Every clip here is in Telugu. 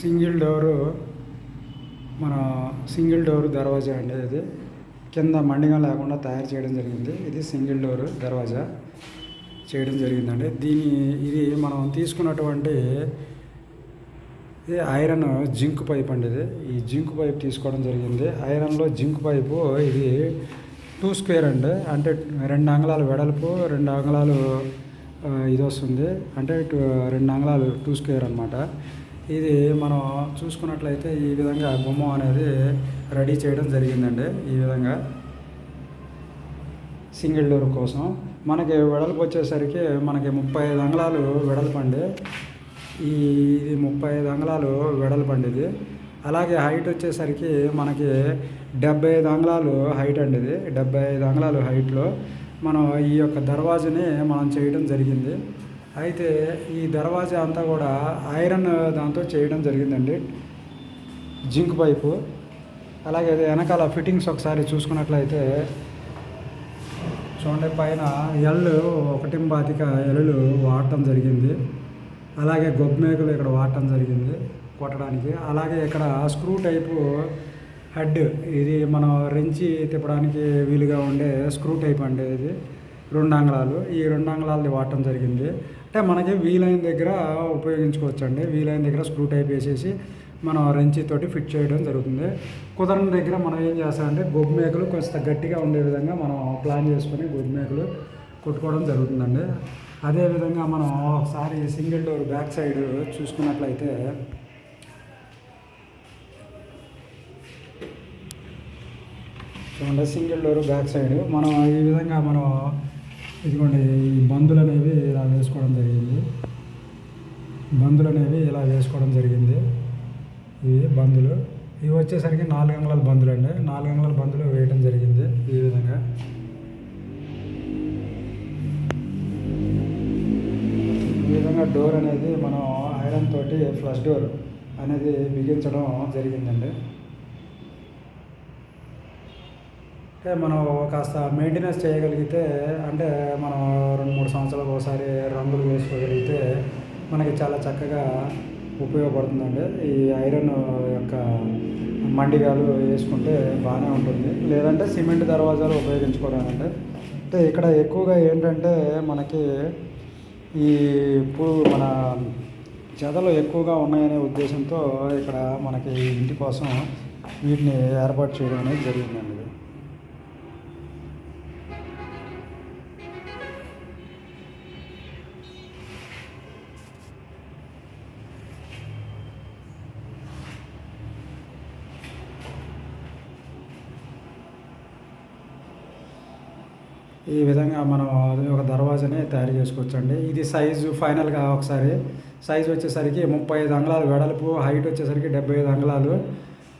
సింగిల్ డోరు మన సింగిల్ డోరు దర్వాజా అండి ఇది కింద మండిగా లేకుండా తయారు చేయడం జరిగింది. ఇది సింగిల్ డోరు దర్వాజా చేయడం జరిగిందండి. దీని ఇది మనం తీసుకున్నటువంటి ఇది ఐరన్ జింక్ పైప్ అండి ఇది. ఈ జింక్ పైప్ తీసుకోవడం జరిగింది. ఐరన్లో జింక్ పైపు ఇది టూ స్క్వేర్ అండి. అంటే రెండు అంగళాలు వెడల్పు రెండు అంగళాలు ఇది వస్తుంది. అంటే టూ రెండు అంగళాలు టూ స్క్వేర్ అనమాట ఇది మనం చూసుకున్నట్లయితే ఈ విధంగా బొమ్మ అనేది రెడీ చేయడం జరిగిందండి. ఈ విధంగా సింగిల్ డోర్ కోసం మనకి వెడల్పు వచ్చేసరికి మనకి ముప్పై ఐదు అంగళాలు వెడల్పు అండి. ఈ ఇది ముప్పై ఐదు అంగళాలు వెడల్పు అండి ఇది. అలాగే హైట్ వచ్చేసరికి మనకి డెబ్బై ఐదు అంగళాలు హైట్ అండి ఇది. డెబ్బై ఐదు అంగళాలు హైట్లో మనం ఈ యొక్క దర్వాజని మనం చేయడం జరిగింది. అయితే ఈ దర్వాజా అంతా కూడా ఐరన్ దాంతో చేయడం జరిగిందండి. Zinc pipe. అలాగే వెనకాల ఫిట్టింగ్స్ ఒకసారి చూసుకున్నట్లయితే చూడండి పైన ఎల్లు ఒకటి బాతిక ఎల్లులు వాడటం జరిగింది. అలాగే గొబ్బమేకలు ఇక్కడ వాడటం జరిగింది కొట్టడానికి. అలాగే ఇక్కడ స్క్రూ టైపు హెడ్ ఇది మనం రెంచి తిప్పడానికి వీలుగా ఉండే స్క్రూ టైప్ అండి ఇది. రెండు అంగళాలు ఈ రెండు అంగళాలది వాడటం జరిగింది. అంటే మనకి వీలైన దగ్గర ఉపయోగించుకోవచ్చు అండి వీలైన దగ్గర స్క్రూ టైప్ వేసేసి మనం రెంచి తోటి ఫిట్ చేయడం జరుగుతుంది. కుదరని దగ్గర మనం ఏం చేస్తామంటే గొబ్బు మేకలు కొంచెం గట్టిగా ఉండే విధంగా మనం ప్లాన్ చేసుకొని గొబ్బు మేకలు కొట్టుకోవడం జరుగుతుందండి. అదేవిధంగా మనం ఒకసారి సింగిల్ డోర్ బ్యాక్ సైడ్ చూసుకున్నట్లయితే చూడండి సింగిల్ డోర్ బ్యాక్ సైడ్ మనం ఈ విధంగా మనం ఇదిగోండి ఈ బందులు అనేవి ఇలా వేసుకోవడం జరిగింది. బందులు అనేవి ఇలా వేసుకోవడం జరిగింది. ఇవి బందులు ఇవి వచ్చేసరికి నాలుగు అంగుళాల బందులు అండి. నాలుగు అంగుళాల బందులు వేయడం జరిగింది ఈ విధంగా. ఈ విధంగా డోర్ అనేది మనం ఐరన్ తోటి ఫ్లష్ డోర్ అనేది బిగించడం జరిగిందండి అంటే మనం కాస్త మెయింటెనెన్స్ చేయగలిగితే అంటే మనం రెండు మూడు సంవత్సరాలకు ఒకసారి రంగులు వేసుకోగలిగితే మనకి చాలా చక్కగా ఉపయోగపడుతుందండి. ఈ ఐరన్ యొక్క మండిగాలు వేసుకుంటే బాగానే ఉంటుంది. లేదంటే సిమెంట్ దర్వాజాలు ఉపయోగించుకోవడానికి అంటే ఇక్కడ ఎక్కువగా ఏంటంటే మనకి ఈ ఇప్పుడు మన చెదలు ఎక్కువగా ఉన్నాయనే ఉద్దేశంతో ఇక్కడ మనకి ఇంటి కోసం వీటిని ఏర్పాటు చేయడం అనేది జరిగిందండి. ఈ విధంగా మనం ఒక దర్వాజాని తయారు చేసుకోవచ్చండి. ఇది సైజు ఫైనల్గా ఒకసారి. సైజు వచ్చేసరికి ముప్పై ఐదు అంగుళాలు వెడల్పు హైట్ వచ్చేసరికి డెబ్బై ఐదు అంగుళాలు.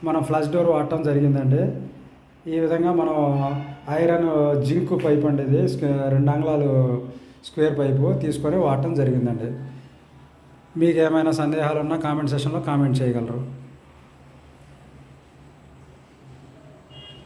మనం ఫ్లష్ డోర్ వాడటం జరిగిందండి. ఈ విధంగా మనం ఐరన్ జింక్ పైప్ అండి ఇది. స్క్వే- రెండు అంగుళాలు స్క్వేర్ పైపు తీసుకొని వాడటం జరిగిందండి. మీకు ఏమైనా సందేహాలు ఉన్నా కామెంట్ సెషన్లో కామెంట్ చేయగలరు.